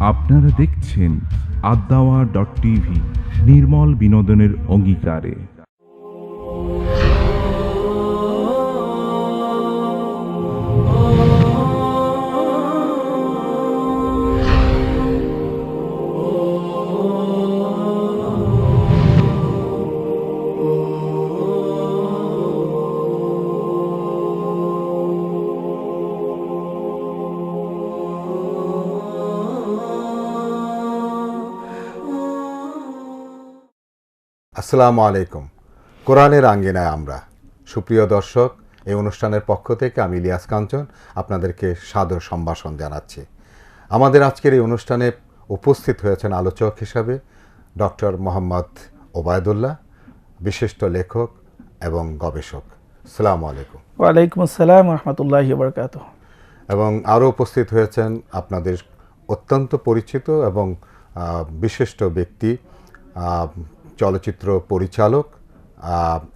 আপনারা দেখছেন আদাওয়া dot TV নির্মল বিনোদনের অঙ্গীকারে। আসসালামু আলাইকুম। কোরআনের আঙ্গিনায় আমরা। সুপ্রিয় দর্শক এই অনুষ্ঠানের পক্ষ থেকে আমি ইলিয়াস কাঞ্চন আপনাদেরকে সাদর সম্ভাষণ জানাচ্ছি। আমাদের আজকের এই অনুষ্ঠানে উপস্থিত হয়েছেন আলোচক হিসাবে ডক্টর মোহাম্মদ ওবায়দুল্লাহ বিশিষ্ট লেখক এবং গবেষক। সালামু আলাইকুম। ওয়ালাইকুম আসসালাম রহমতুল্লাহ বরকাত এবং আরও উপস্থিত হয়েছেন আপনাদের অত্যন্ত পরিচিত এবং বিশিষ্ট ব্যক্তি চলচ্চিত্র পরিচালক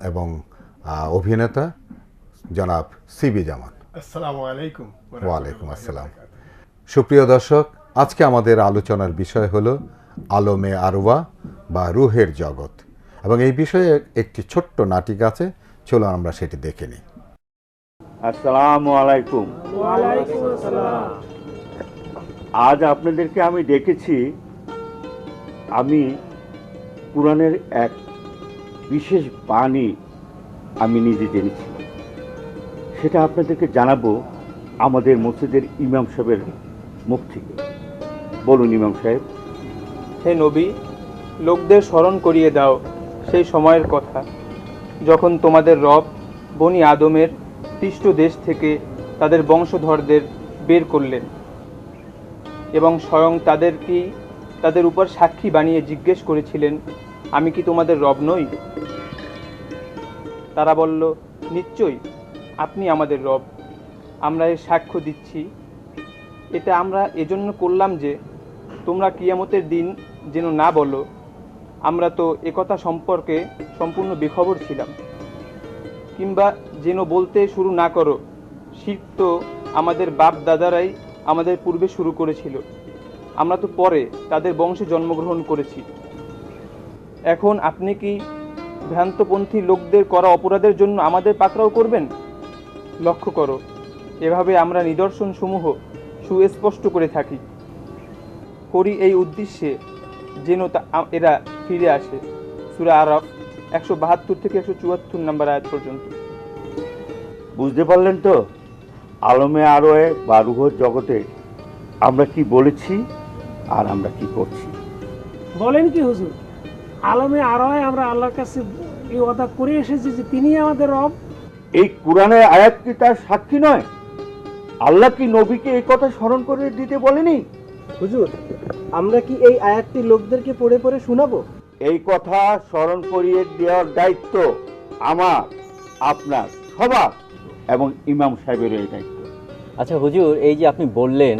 এবং অভিনেতা জনাব সিবি জামান। আসসালামু আলাইকুম। ওয়ালাইকুম আসসালাম। সুপ্রিয় দর্শক আজকে আমাদের আলোচনার বিষয় হলো আলমে আরওয়া বা রুহের জগৎ। এবং এই বিষয়ে একটি ছোট্ট নাটিক আছে চলো আমরা সেটি দেখে নিই। আসসালামু আলাইকুম। আজ আপনাদেরকে আমি ডেকেছি আমি কোরআনের এক বিশেষ বাণী আমি নিজে জেনেছি। সেটা আপনাদেরকে জানাব আমাদের মসজিদের ইমাম সাহেবের মুখ থেকে। বলুন ইমাম সাহেব। হে নবী, লোকদের স্মরণ করিয়ে দাও সেই সময়ের কথা। যখন তোমাদের রব বনি আদমের তিষ্ট দেশ থেকে তাদের বংশধরদের বের করলেন এবং স্বয়ং তাদেরকেই তাদের উপর সাক্ষী বানিয়ে জিজ্ঞেস করেছিলেন, আমি কি তোমাদের রব নই? তারা বলল, নিশ্চয়ই, আপনি আমাদের রব। আমরা এর সাক্ষ্য দিচ্ছি। এটা আমরা এজন্য করলাম যে, তোমরা কিয়ামতের দিন যেন না বলো, আমরা তো একথা সম্পর্কে সম্পূর্ণ বেখবর ছিলাম। কিংবা যেন বলতে শুরু না করো শীত তো আমাদের বাপ দাদারাই আমাদের পূর্বে শুরু করেছিল। আমরা তো পরে তাদের বংশে জন্মগ্রহণ করেছি। এখন আপনি কি ভ্রান্তপন্থী লোকদের করা অপরাধের জন্য আমাদের পাকড়াও করবেন? লক্ষ্য করো, এভাবে আমরা নিদর্শন সমূহ সুস্পষ্ট করে থাকি। করি এই উদ্দেশ্যে যেন এরা ফিরে আসে। সুরা আরব একশো বাহাত্তর থেকে একশো চুয়াত্তর নাম্বার আয়াত পর্যন্ত। বুঝতে পারলেন তো? আলমে আরোয়ে বা রুহর জগতে আমরা কি বলেছি? আর আমরা কি করছি? বলেন কি হুজুর আলমে আরও আমরা আল্লাহর কাছে এই ওয়াদা করে এসেছি যে তিনি আমাদের রব। এই কোরআনের আয়াত কি তার সাক্ষী নয়? আল্লাহ কি নবীকে এই কথা স্মরণ করে দিতে বলেনি? হুজুর আমরা কি এই আয়াতটি লোকদেরকে পড়ে পড়ে শোনাবো? এই কথা স্মরণ করিয়ে দেওয়ার দায়িত্ব আমার আপনার সবার এবং ইমাম সাহেবের এই দায়িত্ব। আচ্ছা হুজুর এই যে আপনি বললেন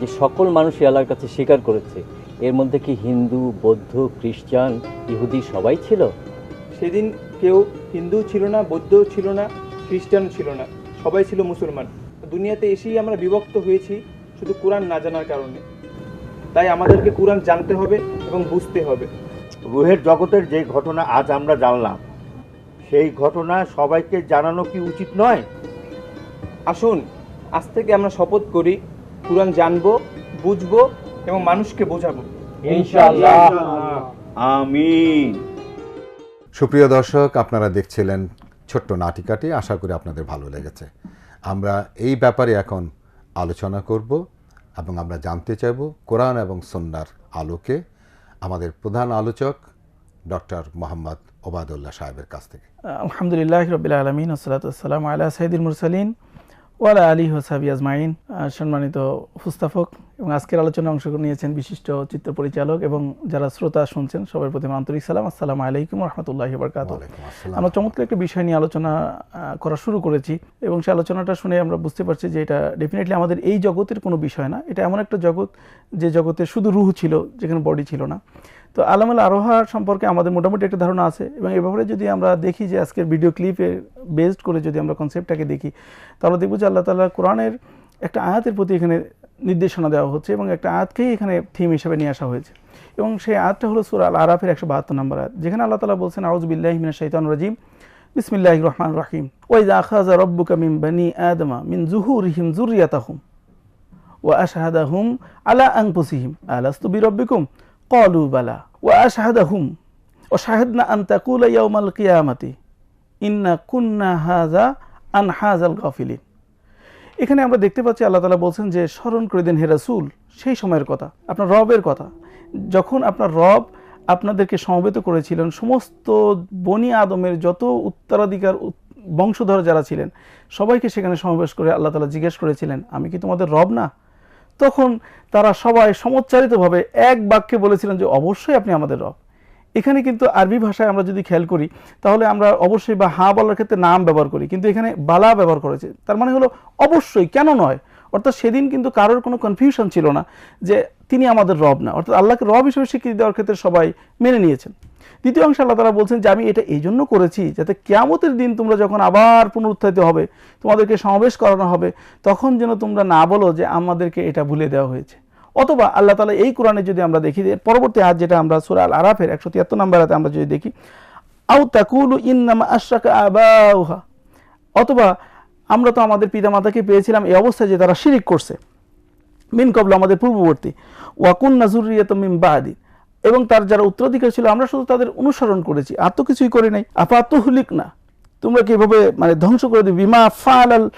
যে সকল মানুষই আল্লাহর কাছে স্বীকার করেছে এর মধ্যে কি হিন্দু বৌদ্ধ খ্রিস্টান ইহুদি সবাই ছিল? সেদিন কেউ হিন্দু ছিল না বৌদ্ধও ছিল না খ্রিস্টান ছিল না সবাই ছিল মুসলমান। দুনিয়াতে এসেই আমরা বিভক্ত হয়েছি শুধু কোরআন না জানার কারণে। তাই আমাদেরকে কোরআন জানতে হবে এবং বুঝতে হবে। রুহের জগতের যে ঘটনা আজ আমরা জানলাম সেই ঘটনা সবাইকে জানানো কি উচিত নয়? আসুন আজ থেকে আমরা শপথ করি কোরআন জানব বুঝব এবং মানুষকে বোঝাবো। আমিন। সুপ্রিয় দর্শক আপনারা দেখছিলেন ছোট্ট নাটিকাটি আশা করি আপনাদের ভালো লেগেছে। আমরা এই ব্যাপারে এখন আলোচনা করব এবং আমরা জানতে চাইব কোরআন এবং সন্ন্যার আলোকে আমাদের প্রধান আলোচক ডক্টর মোহাম্মদ ওবায়দুল্লাহ সাহেবের কাছ থেকে। আলহামদুলিল্লাহ রবিল আলমিন আসসালাতাম আলা সাইদুল মুরসালিন। ওয়ালা আলী হোসাবি আজমাইন সম্মানিত হুস্তাফক এবং আজকের আলোচনায় অংশগ্রহণ নিয়েছেন বিশিষ্ট চিত্র পরিচালক এবং যারা শ্রোতা শুনছেন সবার প্রতি আন্তরিক সালাম। আসসালামু আলাইকুম রহমতুল্লাহ বরকাত আমরা চমৎকার একটা বিষয় নিয়ে আলোচনা করা শুরু করেছি এবং সেই আলোচনাটা শুনে আমরা বুঝতে পারছি যে এটা ডেফিনেটলি আমাদের এই জগতের কোনো বিষয় না। এটা এমন একটা জগৎ যে জগতে শুধু রুহ ছিল যেখানে বডি ছিল না। তো আলামুল আরোহা সম্পর্কে আমাদের মোটামুটি একটা ধারণা আছে এবং এ ব্যাপারে যদি আমরা দেখি যে আজকের ভিডিও ক্লিপে বেসড করে যদি আমরা কনসেপ্টটাকে দেখি, তাহলে দেখব যে আল্লাহ তালা কোরআনের একটা আয়াতের প্রতি এখানে নির্দেশনা দেওয়া হচ্ছে এবং একটা আয়াতকেই এখানে থিম হিসাবে নিয়ে আসা হয়েছে। এবং সেই আয়াতটা হলো সুর আল আরাফের একশো বাহাত্তর নম্বর আয়াত, যেখানে আল্লাহ তালা বলছেন আউজবিল্লাহমিনা শৈতান রাজিম বিসমিল্লাহ রহমান রাহিম। ওই আখাজা রব্বুকা মিম বানি আদমা মিন জুহুর হিম জুরিয়াতাহুম ও আশাহাদাহুম আলা আংপুসিহিম আলাস্তু বি রব্বিকুম قالوا বালা ওয়া وشهدنا ও تقول يوم ইয়াউমাল কিয়ামাতি ইন্না কুন্না হাজা هذا হাজাল এখানে আমরা দেখতে পাচ্ছি আল্লাহ তালা বলছেন যে স্মরণ করে দেন হেরাসুল সেই সময়ের কথা, আপনার রবের কথা। যখন আপনার রব আপনাদেরকে সমবেত করেছিলেন, সমস্ত বনি আদমের যত উত্তরাধিকার বংশধর যারা ছিলেন, সবাইকে সেখানে সমাবেশ করে আল্লাহ তালা জিজ্ঞেস করেছিলেন, আমি কি তোমাদের রব না? তখন তারা সবাই সমচ্চারিতভাবে এক বাক্যে বলেছিলেন যে অবশ্যই আপনি আমাদের রব। এখানে কিন্তু আরবি ভাষায় আমরা যদি খেয়াল করি, তাহলে আমরা অবশ্যই বা হা বলার ক্ষেত্রে নাম ব্যবহার করি, কিন্তু এখানে বালা ব্যবহার করেছে। তার মানে হলো অবশ্যই, কেন নয়? অর্থাৎ সেদিন কিন্তু কারোর কোনো কনফিউশন ছিল না যে তিনি আমাদের রব না। অর্থাৎ আল্লাহকে রব হিসেবে স্বীকৃতি দেওয়ার ক্ষেত্রে সবাই মেনে নিয়েছেন। দ্বিতীয় অংশে আল্লাহ তারা বলছেন যে আমি এটা এই জন্য করেছি যাতে কেয়ামতের দিন তোমরা যখন আবার পুনরুত্থাপিত হবে, তোমাদেরকে সমাবেশ করানো হবে, তখন যেন তোমরা না বলো যে আমাদেরকে এটা ভুলে দেওয়া হয়েছে। অথবা আল্লাহ তালা এই কোরআনে যদি আমরা দেখি পরবর্তী আজ যেটা আমরা সুরা আল আরাফের একশো তিয়াত্তর নম্বর হাতে আমরা যদি দেখি আউ তাকুলু ইন্নামা আশরাকা আবাউহা অথবা আমরা তো আমাদের পিতামাতাকে পেয়েছিলাম এই অবস্থায় যে তারা শিরিক করছে, মিন কবল আমাদের পূর্ববর্তী ওয়াকুন নাজুরিয়াত মিন বাহাদি এবং তার যারা উত্তরাধিকার ছিল, আমরা শুধু তাদের অনুসরণ করেছি। আর তো কিছুই করি নাই। আপা তো হুলিক না। তোমরা কি এভাবে মানে ধ্বংস করে দিবে? বিমা ফাল আল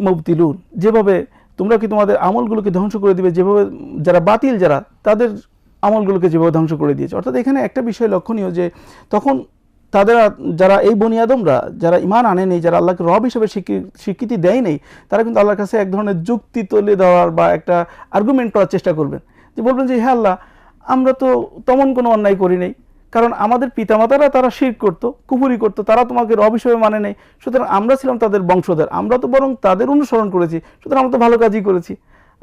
মুবতিলুন যেভাবে তোমরা কি তোমাদের আমলগুলোকে ধ্বংস করে দিবে? যেভাবে যারা বাতিল, যারা, তাদের আমলগুলোকে যেভাবে ধ্বংস করে দিয়েছে। অর্থাৎ এখানে একটা বিষয় লক্ষণীয় যে, তখন তাদের যারা এই বনিয়াদমরা যারা ইমান আনেনি যারা আল্লাহকে রব হিসেবে স্বীকৃ- স্বীকৃতি দেয় নেই, তারা কিন্তু আল্লাহর কাছে এক ধরনের যুক্তি তুলে দেওয়ার বা একটা আর্গুমেন্ট করার চেষ্টা করবেন। যে বলবেন যে হ্যাঁ আল্লাহ আমরা তো তেমন কোনো অন্যায় করি নাই। কারণ আমাদের পিতামাতারা তারা শির করতো কুপুরি করতো, তারা তোমাকে রব হিসেবে মানে নেই। সুতরাং আমরা ছিলাম তাদের বংশধর, আমরা তো বরং তাদের অনুসরণ করেছি, সুতরাং আমরা তো ভালো কাজই করেছি।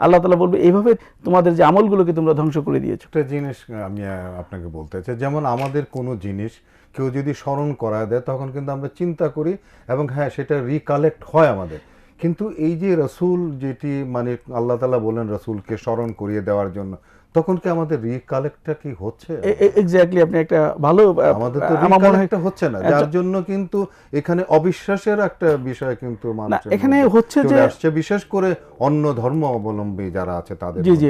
আল্লাহ তালা বলবে, এইভাবে তোমাদের যে আমলগুলোকে তোমরা ধ্বংস করে দিয়েছ। একটা জিনিস আমি আপনাকে বলতে চাই, যেমন আমাদের কোনো জিনিস কেউ যদি স্মরণ করায় দেয়, তখন কিন্তু আমরা চিন্তা করি এবং হ্যাঁ সেটা রিকালেক্ট হয় আমাদের। কিন্তু এই যে রসুল যেটি মানে আল্লাহ তালা বলেন রসুলকে স্মরণ করিয়ে দেওয়ার জন্য তখন কি আমাদের রিকালেক্টটা কি হচ্ছে? এক্স্যাক্টলি আপনি একটা ভালো আমাদের তো রিকালেক্টটা হচ্ছে না যার জন্য কিন্তু এখানে অবিশ্বাসের একটা বিষয় কিন্তু মানুষের এখানে হচ্ছে যে- আসছে বিশেষ করে অন্য ধর্ম অবলম্বী যারা আছে তাদের জি জি।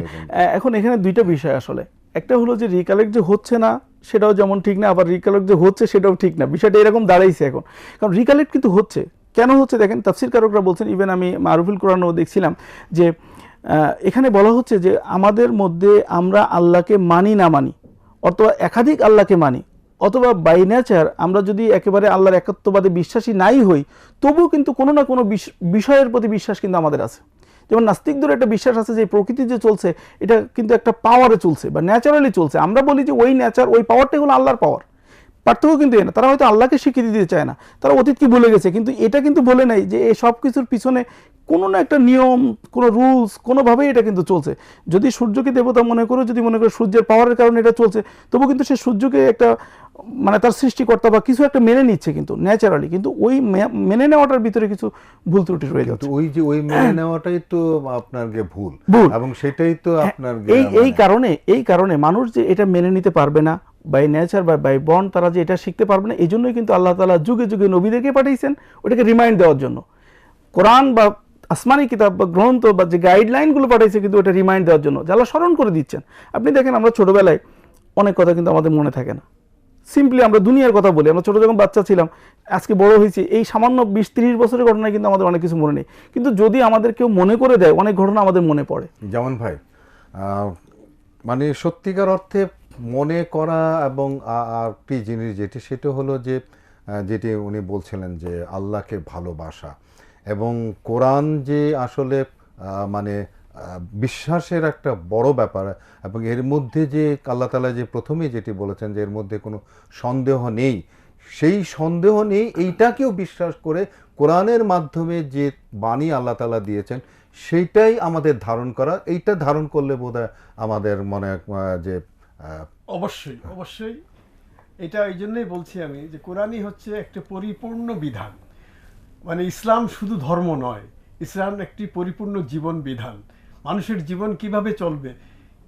এখন এখানে দুইটা বিষয় আসলে। একটা হলো যে রিকালেক্ট যে হচ্ছে না সেটাও যেমন ঠিক না আবার রিকালেক্ট যে হচ্ছে সেটাও ঠিক না। বিষয়টা এরকম দাঁড়াইছে এখন। কারণ রিকালেক্ট কিন্তু হচ্ছে। কেন হচ্ছে? দেখেন তাফসির কারকরা বলছেন ইভেন আমি মারুফুল কোরআনও দেখছিলাম যে এখানে বলা হচ্ছে যে আমাদের মধ্যে আমরা আল্লাহকে মানি না মানি, অথবা একাধিক আল্লাহকে মানি, অথবা বাই নেচার আমরা যদি একেবারে আল্লাহর একত্ববাদে বিশ্বাসী নাই হই, তবুও কিন্তু কোনো না কোনো বিষ- বিষয়ের প্রতি বিশ্বাস কিন্তু আমাদের আছে। যেমন নাস্তিকদের একটা বিশ্বাস আছে যে প্রকৃতি যে চলছে, এটা কিন্তু একটা পাওয়ারে চলছে বা ন্যাচারালি চলছে। আমরা বলি যে ওই ন্যাচার ওই পাওয়ারটাই হলো আল্লাহর পাওয়ার পার্থক্য কিন্তু এ না। তারা হয়তো আল্লাহকে স্বীকৃতি দিতে চায় না। তারা অতীতকে ভুলে গেছে? কিন্তু এটা কিন্তু বলে নাই যে এই সব কিছুর পিছনে কোনো না একটা নিয়ম কোনো রুলস কোনোভাবেই এটা কিন্তু চলছে। যদি সূর্যকে দেবতা মনে করো যদি মনে করো সূর্যের পাওয়ারের কারণে এটা চলছে তবু কিন্তু সে সূর্যকে একটা মানে তার সৃষ্টিকর্তা বা কিছু একটা মেনে নিচ্ছে কিন্তু ন্যাচারালি কিন্তু ওই মেনে নেওয়াটার ভিতরে কিছু ভুল ত্রুটি রয়ে যাচ্ছে। ওই যে ওই মেনে নেওয়াটাই তো আপনার ভুল। ভুল। এবং সেটাই তো আপনার এই এই কারণে এই কারণে মানুষ যে এটা মেনে নিতে পারবে না বাই নেচার বা বাই বন তারা যে এটা শিখতে পারবে না এই জন্যই কিন্তু আল্লাহ তালা যুগে যুগে নবীদেরকে পাঠিয়েছেন, ওটাকে রিমাইন্ড দেওয়ার জন্য। কোরআন বা আসমানি কিতাব বা গ্রন্থ বা যে গাইডলাইনগুলো পাঠিয়েছে কিন্তু ওটা রিমাইন্ড দেওয়ার জন্য যারা স্মরণ করে দিচ্ছেন। আপনি দেখেন আমরা ছোটোবেলায় অনেক কথা কিন্তু আমাদের মনে থাকে না। সিম্পলি আমরা দুনিয়ার কথা বলি, আমরা ছোটো যখন বাচ্চা ছিলাম, আজকে বড় হয়েছি, এই সামান্য বিশ তিরিশ বছরের ঘটনায় কিন্তু আমাদের অনেক কিছু মনে নেই। কিন্তু যদি আমাদের কেউ মনে করে দেয়, অনেক ঘটনা আমাদের মনে পড়ে। যেমন ভাই মানে সত্যিকার অর্থে মনে করা এবং আ- আর একটি জিনিস যেটি, সেটা হলো যে যেটি উনি বলছিলেন যে, আল্লাহকে ভালোবাসা। এবং কোরআন যে আসলে মানে বিশ্বাসের একটা বড় ব্যাপার, এবং এর মধ্যে যে, আল্লাহ তালা যে প্রথমেই যেটি বলেছেন যে, এর মধ্যে কোনো সন্দেহ নেই, সেই সন্দেহ নেই, এইটাকেও বিশ্বাস করে কোরআনের মাধ্যমে যে বাণী আল্লাহ তালা দিয়েছেন, সেইটাই আমাদের ধারণ করা। এইটা ধারণ করলে বোধহয় আমাদের মনে যে অবশ্যই অবশ্যই। এটা এই জন্যই বলছি আমি যে কোরআনই হচ্ছে একটা পরিপূর্ণ বিধান। মানে ইসলাম শুধু ধর্ম নয় ইসলাম একটি পরিপূর্ণ জীবন বিধান। মানুষের জীবন কীভাবে চলবে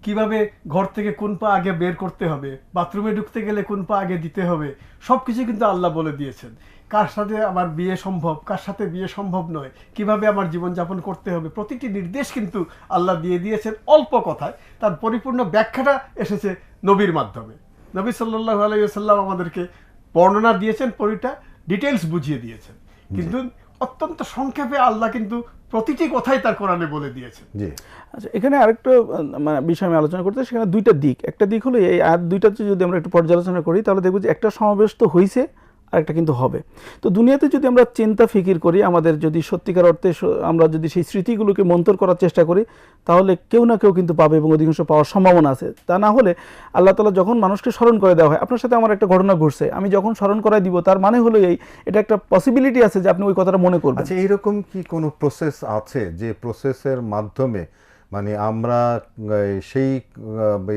কীভাবে ঘর থেকে কোন পা আগে বের করতে হবে বাথরুমে ঢুকতে গেলে কোন পা আগে দিতে হবে সব কিছু কিন্তু আল্লাহ বলে দিয়েছেন। কার সাথে আমার বিয়ে সম্ভব? কার সাথে বিয়ে সম্ভব নয়? কীভাবে আমার জীবনযাপন করতে হবে? প্রতিটি নির্দেশ কিন্তু আল্লাহ দিয়ে দিয়েছেন অল্প কথায়। তার পরিপূর্ণ ব্যাখ্যাটা এসেছে নবীর মাধ্যমে। নবী সাল্লাহ আলাইসাল্লাম আমাদেরকে বর্ণনা দিয়েছেন পরিটা ডিটেলস বুঝিয়ে দিয়েছেন। কিন্তু অত্যন্ত সংক্ষেপে আল্লাহ কিন্তু প্রতিটি কথাই তার কোরআনে বলে দিয়েছেন। জি। আচ্ছা এখানে আরেকটা মানে বিষয় আমি আলোচনা করতে সেখানে দুইটা দিক। একটা দিক হলো এই আয়াত দুইটাতে যদি আমরা একটু পর্যালোচনা করি তাহলে দেখব যে একটা সমাবেশ তো হয়েছে আর একটা কিন্তু হবে। তো দুনিয়াতে যদি আমরা চিন্তা ফিকির করি, আমাদের যদি সত্যিকার অর্থে আমরা যদি সেই স্মৃতিগুলোকে মন্তর করার চেষ্টা করি, তাহলে কেউ না কেউ কিন্তু পাবে এবং অধিকাংশ পাওয়ার সম্ভাবনা আছে। তা না হলে আল্লাহ তালা যখন মানুষকে স্মরণ করে দেওয়া হয়, আপনার সাথে আমার একটা ঘটনা ঘটছে। আমি যখন স্মরণ করাই দিব, তার মানে হলো এই, এটা একটা পসিবিলিটি আছে যে আপনি ওই কথাটা মনে করবেন। আচ্ছা এইরকম কি কোনো প্রসেস আছে যে প্রসেসের মাধ্যমে মানে আমরা সেই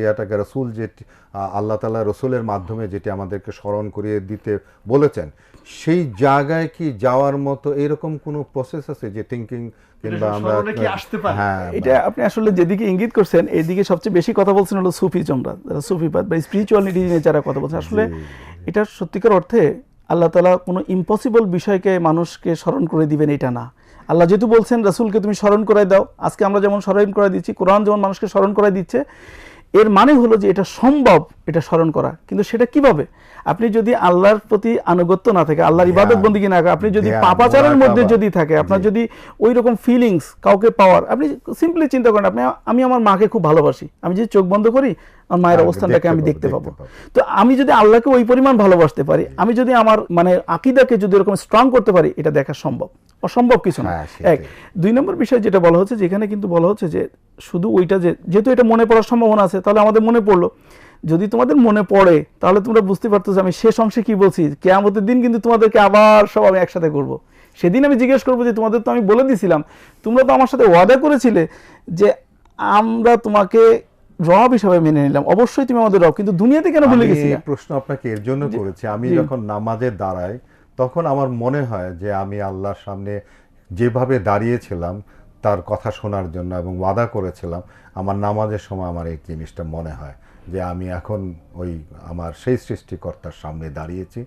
ইয়াটাকে রসুল যে আল্লাহ তালা রসুলের মাধ্যমে যেটি আমাদেরকে স্মরণ করিয়ে দিতে বলেছেন সেই জায়গায় কি যাওয়ার মতো এরকম কোনো প্রসেস আছে যে থিঙ্কিং কিংবা আমরা? হ্যাঁ এটা আপনি আসলে যেদিকে ইঙ্গিত করছেন এদিকে সবচেয়ে বেশি কথা বলছেন হলো সুফিজমরা যারা সুফিবাদ বা স্পিরিচুয়ালিটি নিয়ে যারা কথা বলছেন। আসলে এটা সত্যিকার অর্থে আল্লাহ তালা কোনো ইম্পসিবল বিষয়কে মানুষকে স্মরণ করে দিবেন এটা না। আল্লাহ যেহেতু বলছেন, রাসুলকে তুমি স্মরণ করাই দাও। আজকে আমরা যেমন স্মরণ করাই দিচ্ছি, কোরআন যেমন মানুষকে স্মরণ করাই দিচ্ছে এর মানে হলো যে এটা সম্ভব এটা স্মরণ করা। কিন্তু সেটা কীভাবে? আপনি যদি আল্লাহর প্রতি আনুগত্য না থাকে আল্লাহর ইবাদত বন্দিগি না আপনি যদি পাপাচারের মধ্যে যদি থাকে আপনার যদি ওই রকম ফিলিংস কাউকে পাওয়ার আপনি সিম্পলি চিন্তা করেন আপনি আমি আমার মাকে খুব ভালোবাসি আমি যদি চোখ বন্ধ করি আমার মায়ের অবস্থানটাকে আমি দেখতে পাবো। তো আমি যদি আল্লাহকে ওই পরিমাণ ভালোবাসতে পারি আমি যদি আমার মানে আকিদাকে যদি এরকম স্ট্রং করতে পারি এটা দেখা সম্ভব। অসম্ভব কিছু না। হ্যাঁ, এক। দুই নম্বর বিষয় যেটা বলা হচ্ছে যেখানে কিন্তু বলা হচ্ছে যে শুধু ওইটা যে যেহেতু এটা মনে পড়ার সম্ভাবনা আছে তাহলে আমাদের মনে পড়ল। যদি তোমাদের মনে পড়ে তাহলে তোমরা বুঝতে পারতো যে আমি শেষ অংশে কি বলছি। কেয়ামতের দিন কিন্তু তোমাদেরকে আবার সব আমি একসাথে করব। সেদিন আমি জিজ্ঞেস করব যে তোমাদের তো আমি বলে দিছিলাম তোমরা তো আমার সাথে ওয়াদা করেছিলে যে আমরা তোমাকে রব হিসাবে মেনে নিলাম। অবশ্যই তুমি আমাদের রব কিন্তু দুনিয়াতে কেন ভুলে গেছি প্রশ্ন আপনাকে এর জন্য করেছি। আমি যখন নামাজে দাঁড়াই তখন আমার মনে হয় যে আমি আল্লাহর সামনে যেভাবে দাঁড়িয়েছিলাম তার কথা শোনার জন্য এবং ওয়াদা করেছিলাম। আমার নামাজের সময় আমার এই জিনিসটা মনে হয় যে আমি এখন ওই আমার সেই সৃষ্টিকর্তার সামনে দাঁড়িয়েছি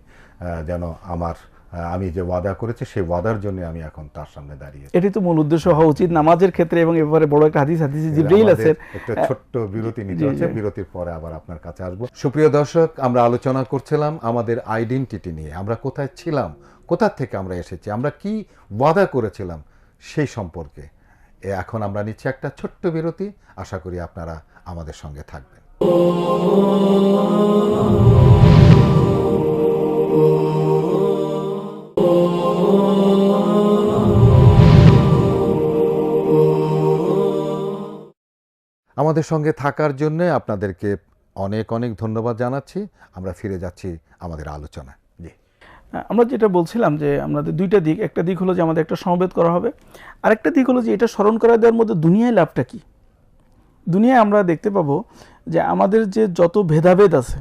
যেন আমার আমি যে ওয়াদা করেছি সেই ওয়াদার জন্য আমি এখন তার সামনে দাঁড়িয়েছি। এটি তো মূল উদ্দেশ্য হওয়া উচিত নামাজের ক্ষেত্রে এবং এবারে বড় একটা হাদিস হাদিস জিব্রাইল আছে। একটা ছোট্ট বিরতি নিতে হচ্ছে বিরতির পরে আবার আপনার কাছে আসব। সুপ্রিয় দর্শক আমরা আলোচনা করছিলাম আমাদের আইডেন্টিটি নিয়ে। আমরা কোথায় ছিলাম কোথা থেকে আমরা এসেছি আমরা কি ওয়াদা করেছিলাম সেই সম্পর্কে। এখন আমরা নিচ্ছি একটা ছোট্ট বিরতি। আশা করি আপনারা আমাদের সঙ্গে থাকবেন। আমাদের সঙ্গে থাকার জন্য আপনাদেরকে অনেক অনেক ধন্যবাদ জানাচ্ছি। আমরা ফিরে যাচ্ছি আমাদের আলোচনা জি আমরা যেটা বলছিলাম যে আমাদের দুইটা দিক, একটা দিক হলো যে আমাদের একটা সমবেত করা হবে, আরেকটা দিক হলো যে এটা স্মরণ করা দেওয়ার মধ্যে দুনিয়ায় লাভটা কি? দুনিয়ায় আমরা দেখতে পাবো যে আমাদের যে যত ভেদাভেদ আছে,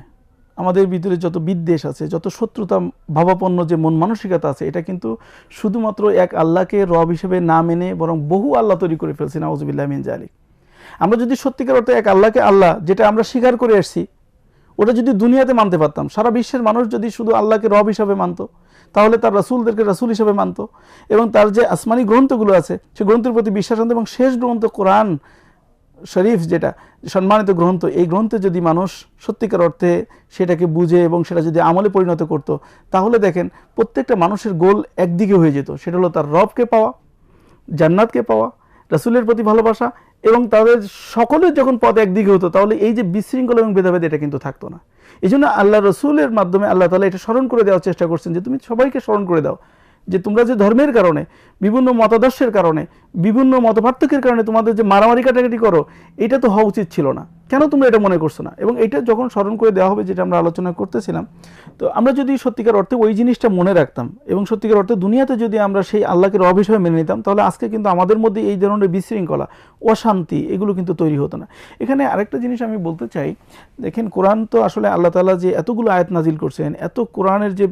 আমাদের ভিতরে যত বিদ্বেষ আছে, যত শত্রুতা, ভাবাপন্ন যে মন মানসিকতা আছে, এটা কিন্তু শুধুমাত্র এক আল্লাহকে রব হিসেবে না মেনে বরং বহু আল্লাহ তৈরি করে ফেলছে, নাউজুবিল্লাহ মিন জালিক আমরা যদি সত্যিকার অর্থে এক আল্লাহকে আল্লাহ, যেটা আমরা স্বীকার করে আসছি ওটা যদি দুনিয়াতে মানতে পারতাম, সারা বিশ্বের মানুষ যদি শুধু আল্লাহকে রব হিসাবে মানতো, তাহলে তার রাসূলদেরকে রাসূল হিসাবে মানতো এবং তার যে আসমানি গ্রন্থগুলো আছে, সে গ্রন্থের প্রতি বিশ্বাস আনতো এবং শেষ গ্রন্থ কোরআন শরীফ যেটা, সম্মানিত গ্রন্থ, এই গ্রন্থে যদি মানুষ সত্যিকার অর্থে সেটাকে বুঝে এবং সেটা যদি আমলে পরিণত করত, তাহলে দেখেন প্রত্যেকটা মানুষের গোল একদিকে হয়ে যেত। সেটা হলো তার রবকে পাওয়া, জান্নাতকে পাওয়া, রাসূলের প্রতি ভালোবাসা এবং তাদের সকলের যখন পথ একদিকে হতো, তাহলে এই যে বিশৃঙ্খলা এবং ভেদাভেদ, এটা কিন্তু থাকতো না। এই জন্য আল্লাহ রসুলের মাধ্যমে আল্লাহ তালা এটা স্মরণ করে দেওয়ার চেষ্টা করছেন যে, তুমি সবাইকে স্মরণ করে দাও যে তোমরা যে ধর্মের কারণে, বিভিন্ন মতাদর্শের কারণে, বিভিন্ন মতপার্থক্যের কারণে তোমাদের যে মারামারি কাটাকাটি করো, এটা তো হওয়া উচিত ছিল না। কেন তোমরা এটা মনে করছ না? এবং এটা যখন স্মরণ করে দেওয়া হবে, যেটা আমরা আলোচনা করতেছিলাম, তো আমরা যদি সত্যিকার অর্থে ওই জিনিসটা মনে রাখতাম, এবং সত্যিকার অর্থে দুনিয়াতে যদি আমরা সেই আল্লাহকে রব হিসেবে মেনে নিতাম, তাহলে আজকে কিন্তু আমাদের মধ্যে এই ধরনের বিশৃঙ্খলা, অশান্তি, এগুলো কিন্তু তৈরি হতো না। এখানে আরেকটা জিনিস আমি বলতে চাই, দেখেন কোরআন তো আসলে আল্লাহ তালা যে এতগুলো আয়াত নাজিল করছেন, এত কোরআনের যে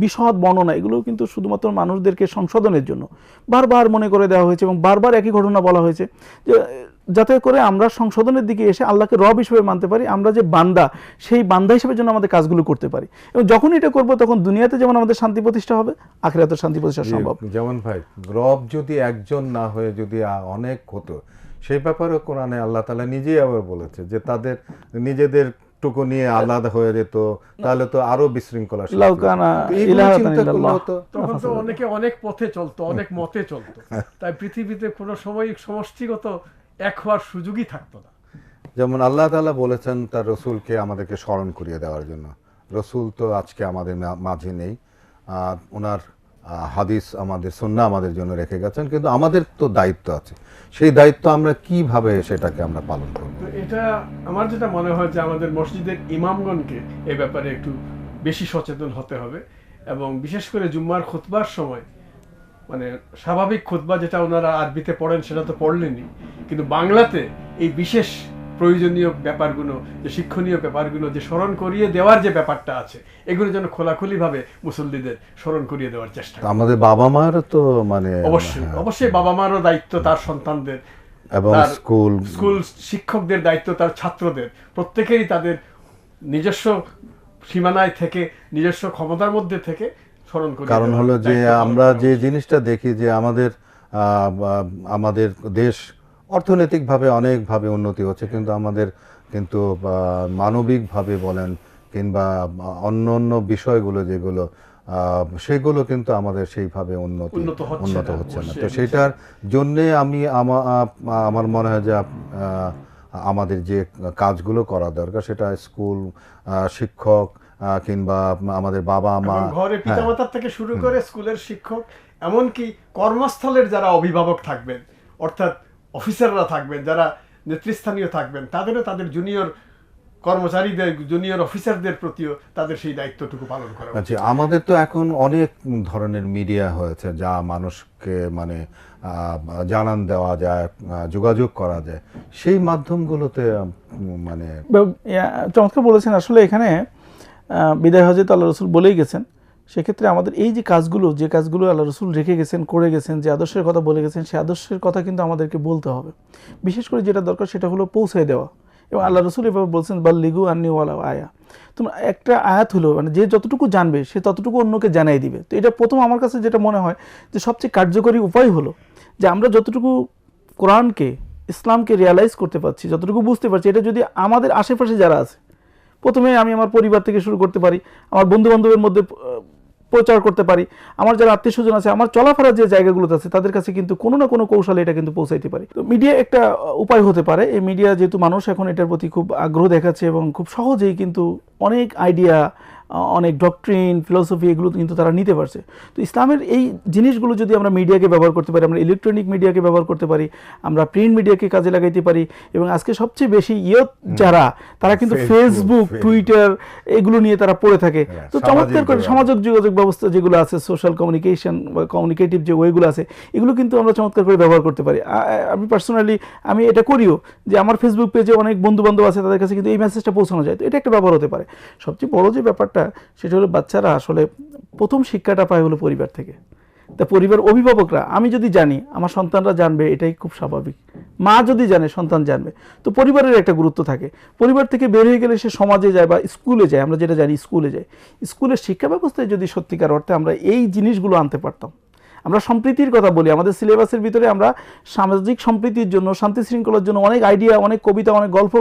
বিশদ বর্ণনা এগুলো কিন্তু শুধুমাত্র মানুষদেরকে সংশোধনের জন্য। বারবার মনে করে দেওয়া হয়েছে এবং বারবার একই ঘটনা বলা হয়েছে যে যাতে করে আমরা সংশোধনের দিকে এসে আল্লাহকে রব হিসেবে মানতে পারি আমরা যে বান্দা সেই বান্দা হিসেবে জন্য আমাদের কাজগুলো করতে পারি। এবং যখন এটা করব তখন দুনিয়াতে যেমন আমাদের শান্তি প্রতিষ্ঠা হবে আখেরাতের শান্তি প্রতিষ্ঠা সম্ভব। যেমন ভাই রব যদি একজন না হয়ে যদি অনেক হতো সেই ব্যাপারেও কোরআনে আল্লাহ তালা নিজেই আবার বলেছে যে তাদের নিজেদের টুকু নিয়ে আলাদা হয়ে যেত তাহলে তো আরও বিশৃঙ্খলা তখন তো অনেকে অনেক পথে চলতো অনেক মতে চলতো। তাই পৃথিবীতে কোনো সময় সমষ্টিগত এক হওয়ার সুযোগই থাকতো না। যেমন আল্লাহ তালা বলেছেন তার রসুলকে আমাদেরকে স্মরণ করিয়ে দেওয়ার জন্য। রসুল তো আজকে আমাদের মা- মাঝে নেই। আর ওনার হাদিস আমাদের সন্না আমাদের জন্য রেখে গেছেন কিন্তু আমাদের তো দায়িত্ব আছে। সেই দায়িত্ব আমরা কীভাবে সেটাকে আমরা পালন করব? এটা আমার যেটা মনে হয় যে আমাদের মসজিদের ইমামগণকে এ ব্যাপারে একটু বেশি সচেতন হতে হবে এবং বিশেষ করে জুম্মার খুতবার সময় মানে স্বাভাবিক খুতবা যেটা ওনারা আরবিতে পড়েন সেটা তো পড়লেনি কিন্তু বাংলাতে এই বিশেষ প্রয়োজনীয় ব্যাপারগুলো যে শিক্ষণীয় ব্যাপারগুলো যে স্মরণ করিয়ে দেওয়ার যে ব্যাপারটা আছে এগুলো যেন খোলাখুলিভাবে মুসল্লিদের স্মরণ করিয়ে দেওয়ার চেষ্টা আমাদের বাবা মার তো মানে অবশ্যই হ্যাঁ, অবশ্যই বাবা মারও দায়িত্ব তার সন্তানদের এবং স্কুল স্কুল শিক্ষকদের দায়িত্ব তার ছাত্রদের। প্রত্যেকেরই তাদের নিজস্ব সীমানায় থেকে নিজস্ব ক্ষমতার মধ্যে থেকে স্মরণ করে কারণ হলো যে আমরা যে জিনিসটা দেখি যে আমাদের আহ, আমাদের দেশ অর্থনৈতিকভাবে অনেকভাবে উন্নতি হচ্ছে কিন্তু আমাদের কিন্তু মানবিকভাবে বলেন কিংবা অন্য অন্য বিষয়গুলো যেগুলো সেগুলো কিন্তু আমাদের সেইভাবে উন্নতি উন্নত হচ্ছে উন্নত না, হচ্ছে না। তো সেটার জন্যে আমি আমার মনে হয় যে আমাদের যে কাজগুলো করা দরকার সেটা স্কুল শিক্ষক কিংবা আমাদের বাবা মা ঘরে হ্যাঁ। পিতামাতার থেকে শুরু করে স্কুলের শিক্ষক এমনকি কর্মস্থলের যারা অভিভাবক থাকবেন অর্থাৎ অফিসাররা থাকবেন যারা নেতৃস্থানীয় থাকবেন তাদেরও তাদের জুনিয়র কর্মচারীদের জুনিয়র অফিসারদের প্রতিও তাদের সেই দায়িত্বটুকু পালন করা উচিত। আচ্ছা আমাদের তো এখন অনেক ধরনের মিডিয়া হয়েছে যা মানুষকে মানে জানান দেওয়া যায় যোগাযোগ করা যায় সেই মাধ্যমগুলোতে মানে চমৎকার বলেছেন আসলে এখানে বিদায় হজরত আল্লাহ রসুল বলেই গেছেন সেক্ষেত্রে আমাদের এই যে কাজগুলো যে কাজগুলো আল্লাহ রসুল রেখে গেছেন, করে গেছেন, যে আদর্শের কথা বলে গেছেন সে আদর্শের কথা কিন্তু আমাদেরকে বলতে হবে। বিশেষ করে যেটা দরকার সেটা হলো পৌঁছে দেওয়া। এবং আল্লাহ রসুল এভাবে বলছেন বাল লিগু আন্নি ওয়ালা আয়া। তোমরা একটা আয়াত হলো মানে যে যতটুকু জানবে, সে ততটুকু অন্যকে জানাই দিবে। তো এটা প্রথম আমার কাছে যেটা মনে হয়, যে সবচেয়ে কার্যকরী উপায় হলো যে আমরা যতটুকু কোরআনকে, ইসলামকে রিয়ালাইজ করতে পারছি, যতটুকু বুঝতে পারছি, এটা যদি আমাদের আশেপাশে যারা আছে, প্রথমে আমি আমার পরিবার থেকে শুরু করতে পারি, আমার বন্ধু বান্ধবের মধ্যে প্রচার করতে পারি। আমার যারা আত্মীয় স্বজন আছে, আমার চলাফেরা যে জায়গাগুলোতে আছে, তাদের কাছে কিন্তু কোনো না কোনো কৌশলে এটা কিন্তু পৌঁছাইতে পারি। তো মিডিয়া একটা উপায় হতে পারে। এই মিডিয়া যেহেতু মানুষ এখন এটার প্রতি খুব আগ্রহ দেখাচ্ছে এবং খুব সহজেই কিন্তু অনেক আইডিয়া অনেক ডক্ট্রিন ফিলোসফি এগুলো কিন্তু তারা নিতে পারছে। তো ইসলামের এই জিনিসগুলো যদি আমরা মিডিয়াকে ব্যবহার করতে পারি আমরা ইলেকট্রনিক মিডিয়াকে ব্যবহার করতে পারি আমরা প্রিন্ট মিডিয়াকে কাজে লাগাইতে পারি এবং আজকে সবচেয়ে বেশি ইয়ত যারা তারা কিন্তু ফেসবুক টুইটার এগুলো নিয়ে তারা পড়ে থাকে। হ্যাঁ, তো চমৎকার করে। সামাজিক যোগাযোগ। ব্যবস্থা যেগুলো আছে সোশ্যাল কমিউনিকেশন বা কমিউনিকেটিভ যে ওয়েগুলো আছে এগুলো কিন্তু আমরা চমৎকার করে ব্যবহার করতে পারি। আমি পার্সোনালি আমি এটা করিও যে আমার ফেসবুক পেজে অনেক বন্ধু বান্ধব আছে তাদের কাছে কিন্তু এই মেসেজটা পৌঁছানো যায়। তো এটা একটা ব্যবহার হতে পারে। সবচেয়ে বড় যে ব্যাপারটা সেটা হলো বাচ্চারা আসলে প্রথম শিক্ষাটা পায় হলো পরিবার থেকে। তা পরিবার অভিভাবকরা, আমি যদি জানি, আমার সন্তানরা জানবে, এটাই খুব স্বাভাবিক। মা যদি জানে, সন্তান জানবে। তো পরিবারের একটা গুরুত্ব থাকে। পরিবার থেকে বের হয়ে গেলে সে সমাজে যায় বা স্কুলে যায়, আমরা যেটা জানি স্কুলে যায়। স্কুলের শিক্ষা ব্যবস্থায় যদি সত্যিকার অর্থে আমরা এই জিনিসগুলো আনতে পারতাম, আমরা সম্প্রীতির কথা বলি, আমাদের সিলেবাসের ভিতরে আমরা সামাজিক সম্প্রীতির জন্য শান্তি শৃঙ্খলার জন্য অনেক আইডিয়া অনেক কবিতা, অনেক গল্প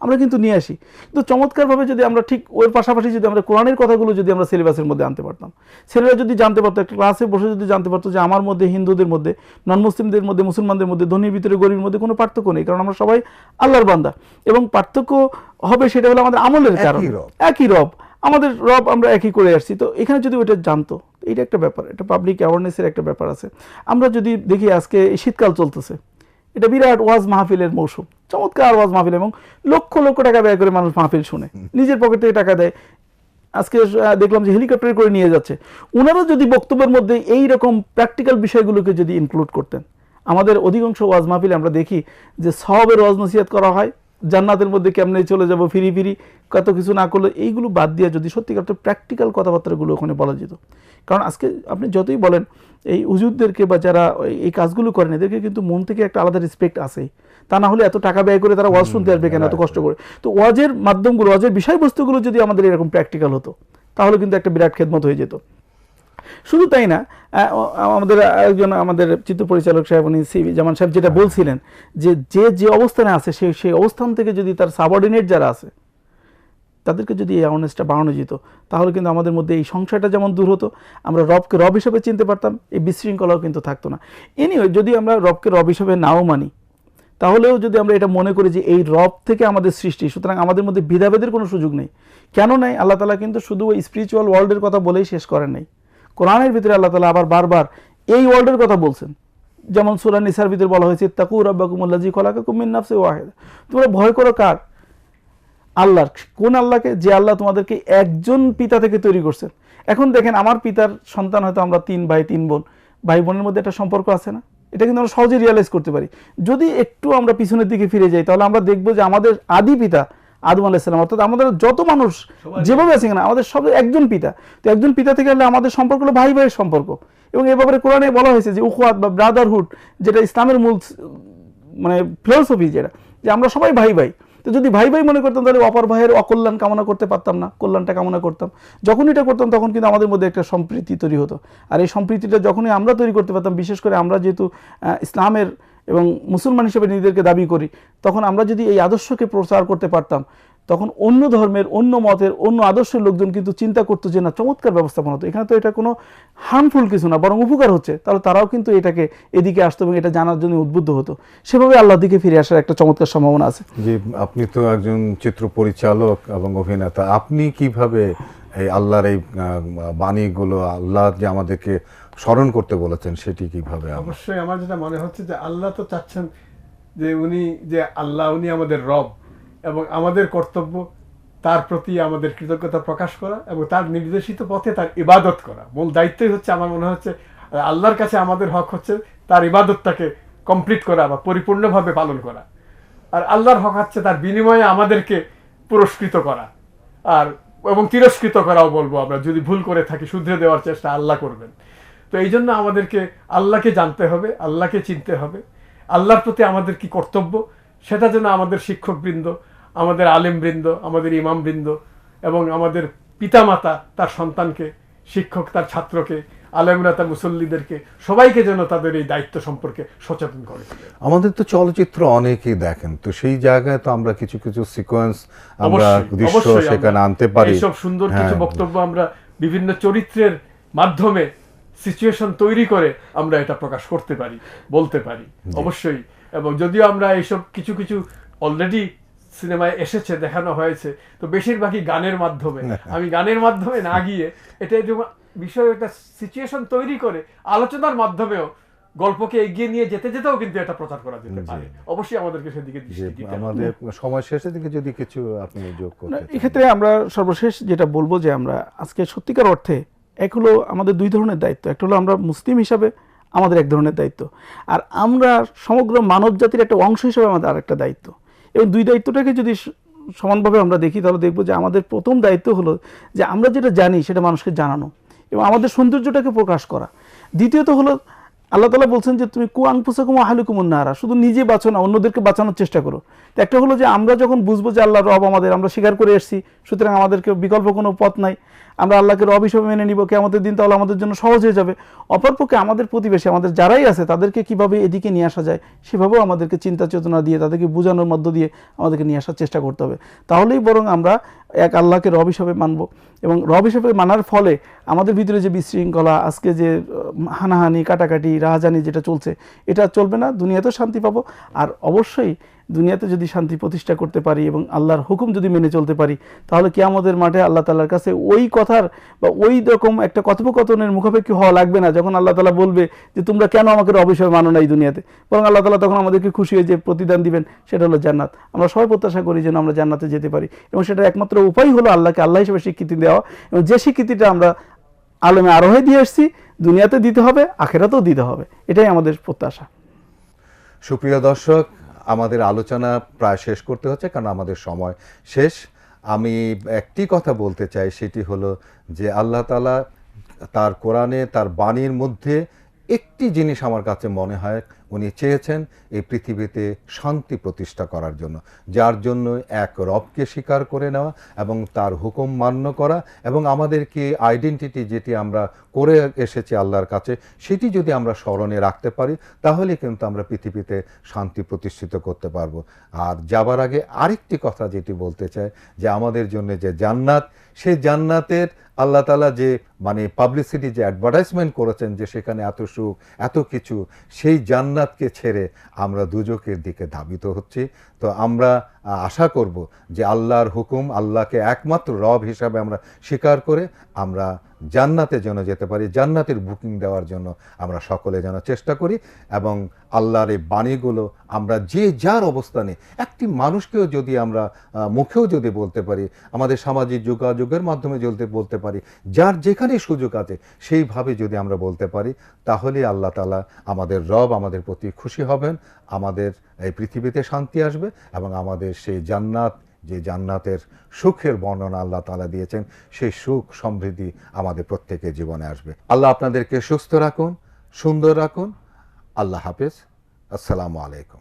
আমরা কিন্তু নিয়ে আসি। কিন্তু চমৎকারভাবে যদি আমরা ঠিক ওর পাশাপাশি যদি আমরা কোরআনের কথাগুলো যদি আমরা সিলেবাসের মধ্যে আনতে পারতাম। ছেলেরা যদি জানতে পারতো একটা ক্লাসে বসে যদি জানতে পারতো যে আমার মধ্যে হিন্দুদের মধ্যে নন মুসলিমদের মধ্যে মুসলমানদের মধ্যে ধনীর ভিতরে গরিবের মধ্যে কোনো পার্থক্য নেই। কারণ আমরা সবাই আল্লাহর বান্দা। এবং পার্থক্য হবে সেটা হলো আমাদের আমলের কারণ। রব। একই রব। আমাদের রব আমরা একই করে আসছি। তো এখানে যদি ওইটা জানতো এটা একটা ব্যাপার। এটা পাবলিক অ্যাওয়ারনেসের একটা ব্যাপার আছে। আমরা যদি দেখি আজকে এই শীতকাল চলতেছে। এটা বিরাট ওয়াজ মাহফিলের মৌসুম। চমৎকার ওয়াজ মাহফিল এবং লক্ষ লক্ষ টাকা ব্যয় করে মানুষ মাহফিল শুনে। নিজের পকেট থেকে টাকা দেয়। আজকে দেখলাম যে হেলিকপ্টার করে নিয়ে যাচ্ছে। ওনারা যদি বক্তব্যের মধ্যে এই রকম প্র্যাকটিক্যাল বিষয়গুলোকে যদি ইনক্লুড করতেন আমাদের অধিকাংশ ওয়াজ মাহফিলে আমরা দেখি যে সবের ওয়াজ নসিহাত করা হয় জান্নাতের মধ্যে কেমনে চলে যাব ফিরি ফিরি কত কিছু না করলে এইগুলো বাদ দিয়ে যদি সত্যিকার প্র্যাকটিক্যাল কথাবার্তাগুলো ওখানে বলা যেত। কারণ আজকে আপনি যতই বলেন এই উজুদদেরকে বা যারা এই কাজগুলো করেন এদেরকে কিন্তু মন থেকে একটা আলাদা রেসপেক্ট আসেই তা না হলে এত টাকা ব্যয় করে তারা ওয়াজ শুনতে আসবে কেন এত কষ্ট করে? তো ওয়াজের মাধ্যমগুলো ওয়াজের বিষয়বস্তুগুলো যদি আমাদের এরকম প্র্যাকটিক্যাল হতো তাহলে কিন্তু একটা বিরাট খেদমত হয়ে যেত। শুধু তাই না আমাদের একজন আমাদের চিত্র পরিচালক সাহেব উনি সিবি জামান সাহেব যেটা বলছিলেন যে যে যে অবস্থানে আছে সেই সেই অবস্থান থেকে যদি তার সাবঅর্ডিনেট যারা আছে তাদেরকে যদি এই অ্যাওয়ারনেসটা বাড়ানো যেত তাহলে কিন্তু আমাদের মধ্যে এই সংশয়টা যেমন দূর হতো আমরা রবকে রব হিসেবে চিনতে পারতাম এই বিশৃঙ্খলাও কিন্তু থাকতো না। এনিওয়ে যদি আমরা রবকে রব হিসেবে নাও মানি তাহলেও যদি আমরা এটা মনে করি যে এই রব থেকে আমাদের সৃষ্টি সুতরাং আমাদের মধ্যে ভেদাভেদের কোনো সুযোগ নেই। কেন নাই? আল্লাহ তালা কিন্তু শুধু ওই স্পিরিচুয়াল ওয়ার্ল্ডের কথা বলেই শেষ করেন নাই। কোরআনের ভিতরে আল্লাহ তালা আবার বারবার এই ওয়ার্ল্ডের কথা বলছেন। যেমন সুরা নিসার ভিতরে বলা হয়েছে তাকু রব্বাকুমুল্লাজি খলাকা কুমিন নাফসে ওয়াহেদ। তোমরা ভয় করো কার? আল্লাহর, কোন আল্লাহকে? যে আল্লাহ তোমাদেরকে একজন পিতা থেকে তৈরি করছেন। এখন দেখেন, আমার পিতার সন্তান হয়তো আমরা তিন ভাই, তিন বোন। ভাই বোনের মধ্যে একটা সম্পর্ক আছে না? এটা কিন্তু আমরা সহজে রিয়ালাইজ করতে পারি। যদি একটু আমরা পিছনের দিকে ফিরে যাই, তাহলে আমরা দেখব যে আমাদের আদি পিতা আদম আলাইসালাম অর্থাৎ আমাদের যত মানুষ যেভাবে আছে না আমাদের সব একজন পিতা। তো একজন পিতা থেকে হলে আমাদের সম্পর্ক হলো ভাই ভাইয়ের সম্পর্ক। এবং এ ব্যাপারে কোরআনে বলা হয়েছে যে উখওয়াত বা ব্রাদারহুড যেটা ইসলামের মূল মানে ফিলোসফি যেটা যে আমরা সবাই ভাই ভাই তো যদি ভাই ভাই মনে করতাম তাহলে অপর ভাইয়ের অকল্যাণ কামনা করতে পারতাম না কল্যাণটা কামনা করতাম। যখন এটা করতাম তখন কিন্তু আমাদের মধ্যে একটা সম্প্রীতি তৈরি হতো। আর এই সম্প্রীতিটা যখনই আমরা তৈরি করতে পারতাম বিশেষ করে আমরা যেহেতু ইসলামের এবং মুসলমান হিসেবে নিজেদেরকে দাবি করি, তখন আমরা যদি এই আদর্শকে প্রচার করতে পারতাম, তখন অন্য ধর্মের, অন্য মতের, অন্য আদর্শের লোকজন কিন্তু চিন্তা করতো যে, না, চমৎকার ব্যবস্থাপনা হতো এখানে তো এটা কোনো হার্মফুল কিছু না, বরং উপকার হচ্ছে। তাহলে তারাও কিন্তু এটাকে এদিকে আসতো এবং এটা জানার জন্য উদ্বুদ্ধ হতো। সেভাবে আল্লাহর দিকে ফিরে আসার একটা চমৎকার সম্ভাবনা আছে। যে আপনি তো একজন চিত্র পরিচালক এবং অভিনেতা। আপনি কীভাবে এই আল্লাহর এই বাণীগুলো, আল্লাহ যে আমাদেরকে স্মরণ করতে বলেছেন, সেটি কীভাবে অবশ্যই আমার যেটা মনে হচ্ছে যে আল্লাহ তো চাচ্ছেন যে উনি, যে আল্লাহ উনি আমাদের রব এবং আমাদের কর্তব্য, তার প্রতি আমাদের কৃতজ্ঞতা প্রকাশ করা এবং তার নির্দেশিত পথে তার ইবাদত করা। মূল দায়িত্বই হচ্ছে আমার মনে হচ্ছে, আল্লাহর কাছে আমাদের হক হচ্ছে তার ইবাদতটাকে কমপ্লিট করা বা পরিপূর্ণভাবে পালন করা। আর আল্লাহর হক হচ্ছে তার বিনিময়ে আমাদেরকে পুরস্কৃত করা। আর, এবং তিরস্কৃত করাও বলব আমরা, যদি ভুল করে থাকি, শুধরে দেওয়ার চেষ্টা আল্লাহ করবেন। তো এই জন্য আমাদেরকে আল্লাহকে জানতে হবে আল্লাহকে চিনতে হবে। আল্লাহর প্রতি আমাদের কি কর্তব্য? সেটা যেন আমাদের শিক্ষকবৃন্দ আমাদের আলেমবৃন্দ আমাদের ইমামবৃন্দ এবং আমাদের পিতামাতা তার সন্তানকে শিক্ষক তার ছাত্রকে আলেমরা তার মুসল্লিদেরকে সবাইকে যেন তাদের এই দায়িত্ব সম্পর্কে সচেতন করে। আমাদের তো চলচ্চিত্র অনেকেই দেখেন তো সেই জায়গায় তো আমরা কিছু কিছু সিকোয়েন্স আমরা অবশ্যই, দৃশ্য সেখানে আনতে পারি। এইসব সুন্দর কিছু হ্যাঁ। বক্তব্য আমরা বিভিন্ন চরিত্রের মাধ্যমে সিচুয়েশন তৈরি করে আমরা এটা প্রকাশ করতে পারি বলতে পারি অবশ্যই। এবং যদিও আমরা এইসব কিছু কিছু অলরেডি সিনেমায় এসেছে দেখানো হয়েছে তো বেশিরভাগই গানের মাধ্যমে। আমি গানের মাধ্যমে না গিয়ে এটা এরকম বিষয় একটা সিচুয়েশন তৈরি করে আলোচনার মাধ্যমেও গল্পকে এগিয়ে নিয়ে যেতে যেতেও কিন্তু এটা প্রচার করা যেতে পারে। অবশ্যই আমাদেরকে সেদিকে দৃষ্টি দিতে আমাদের সময় শেষের দিকে যদি কিছু আপনি যোগ না, করতে চান। এক্ষেত্রে আমরা সর্বশেষ যেটা বলব যে আমরা আজকে সত্যিকার অর্থে এক হলো আমাদের দুই ধরনের দায়িত্ব, একটা হলো আমরা মুসলিম হিসাবে আমাদের এক ধরনের দায়িত্ব, আর আমরা সমগ্র মানব জাতির একটা অংশ হিসাবে আমাদের আরেকটা দায়িত্ব। এবং দুই দায়িত্বটাকে যদি সমানভাবে আমরা দেখি, তাহলে দেখব যে আমাদের প্রথম দায়িত্ব হলো যে আমরা যেটা জানি সেটা মানুষকে জানানো এবং আমাদের সৌন্দর্যটাকে প্রকাশ করা। দ্বিতীয়ত হলো আল্লাহ তালা বলছেন যে তুমি কু আংপুসাকুম আহালুকুমুন নারা, শুধু নিজে বাঁচো না, অন্যদেরকে বাঁচানোর চেষ্টা করো। তো একটা হলো যে আমরা যখন বুঝব যে আল্লাহ রব আমাদের, আমরা স্বীকার করে এসেছি, সুতরাং আমাদেরকে বিকল্প কোনো পথ নাই, আমরা আল্লাহকে রব হিসেবে মেনে নিব কে আমাদের দিন তাহলে আমাদের জন্য সহজ হয়ে যাবে। অপরপক্ষে আমাদের প্রতিবেশী, আমাদের যারাই আছে, তাদেরকে কীভাবে এদিকে নিয়ে আসা যায়, সেভাবেও আমাদেরকে চিন্তা চেতনা দিয়ে, তাদেরকে বোঝানোর মধ্য দিয়ে আমাদেরকে নিয়ে আসার চেষ্টা করতে হবে। তাহলেই বরং আমরা এক আল্লাহকে রব হিসাবে মানব। এবং রব হিসাবে মানার ফলে আমাদের ভিতরে যে বিশৃঙ্খলা, আজকে যে হানাহানি, কাটাকাটি, রাহাজানি যেটা চলছে, এটা চলবে না, দুনিয়াতেও শান্তি পাবো। আর অবশ্যই দুনিয়াতে যদি শান্তি প্রতিষ্ঠা করতে পারি এবং আল্লাহর হুকুম যদি মেনে চলতে পারি, তাহলে কি আমাদের মাঠে আল্লাহ তালার কাছে ওই কথার বা ওই রকম একটা কথোপকথনের মুখাপেক্ষি হওয়া লাগবে না, যখন আল্লাহ তালা বলবে যে, তোমরা কেন আমাকে অবশ্যই মানো না এই দুনিয়াতে? বরং আল্লাহ তালা তখন আমাদেরকে খুশি হয়ে যে প্রতিদান দিবেন, সেটা হলো জান্নাত। আমরা সবাই প্রত্যাশা করি যেন আমরা জান্নাতে যেতে পারি। এবং সেটা একমাত্র উপায় হলো আল্লাহকে, আল্লাহ হিসেবে স্বীকৃতি দেওয়া। এবং যে স্বীকৃতিটা আমরা আলমে আরোহে দিয়ে এসেছি, দুনিয়াতে দিতে হবে, আখেরাতেও দিতে হবে। এটাই আমাদের প্রত্যাশা। সুপ্রিয় দর্শক, আমাদের আলোচনা প্রায় শেষ করতে হচ্ছে কারণ আমাদের সময় শেষ। আমি একটি কথা বলতে চাই, সেটি হলো যে আল্লাহ তালা তার কোরআনে, তার বাণীর মধ্যে একটি জিনিস আমার কাছে মনে হয় উনি চেয়েছেন এই পৃথিবীতে শান্তি প্রতিষ্ঠা করার জন্য, যার জন্য এক রবকে স্বীকার করে নেওয়া এবং তার হুকুম মান্য করা এবং আমাদেরকে আইডেন্টিটি যেটি আমরা করে এসেছি আল্লাহর কাছে, সেটি যদি আমরা স্মরণে রাখতে পারি, তাহলে কিন্তু আমরা পৃথিবীতে শান্তি প্রতিষ্ঠিত করতে পারব। আর যাবার আগে আরেকটি কথা যেটি বলতে চাই, যে আমাদের জন্য যে জান্নাত, সেই জান্নাতের আল্লাহ তালা যে মানে পাবলিসিটি যে অ্যাডভার্টাইজমেন্ট করেছেন, যে সেখানে এত সুখ, এত কিছু, সেই জান্নাতকে ছেড়ে আমরা দুজকের দিকে ধাবিত হচ্ছি। তো আমরা আশা করব যে আল্লাহর হুকুম, আল্লাহকে একমাত্র রব হিসাবে আমরা স্বীকার করে আমরা জান্নাতে যেন যেতে পারি, জান্নাতের বুকিং দেওয়ার জন্য আমরা সকলে যেন চেষ্টা করি এবং আল্লাহর এই বাণীগুলো আমরা যে যার অবস্থানে, একটি মানুষকেও যদি আমরা মুখেও যদি বলতে পারি, আমাদের সামাজিক যোগাযোগের মাধ্যমে যদি বলতে পারি, যার যেখানে সুযোগ আছে সেইভাবে যদি আমরা বলতে পারি তাহলে আল্লাহ তালা আমাদের রব আমাদের প্রতি খুশি হবেন, আমাদের এই পৃথিবীতে শান্তি আসবে এবং আমাদের সেই জান্নাত যে জান্নাতের সুখের বর্ণনা আল্লাহ তালা দিয়েছেন, সেই সুখ সমৃদ্ধি আমাদের প্রত্যেকের জীবনে আসবে। আল্লাহ আপনাদেরকে সুস্থ রাখুন, সুন্দর রাখুন। আল্লাহ হাফেজ। আসসালামু আলাইকুম।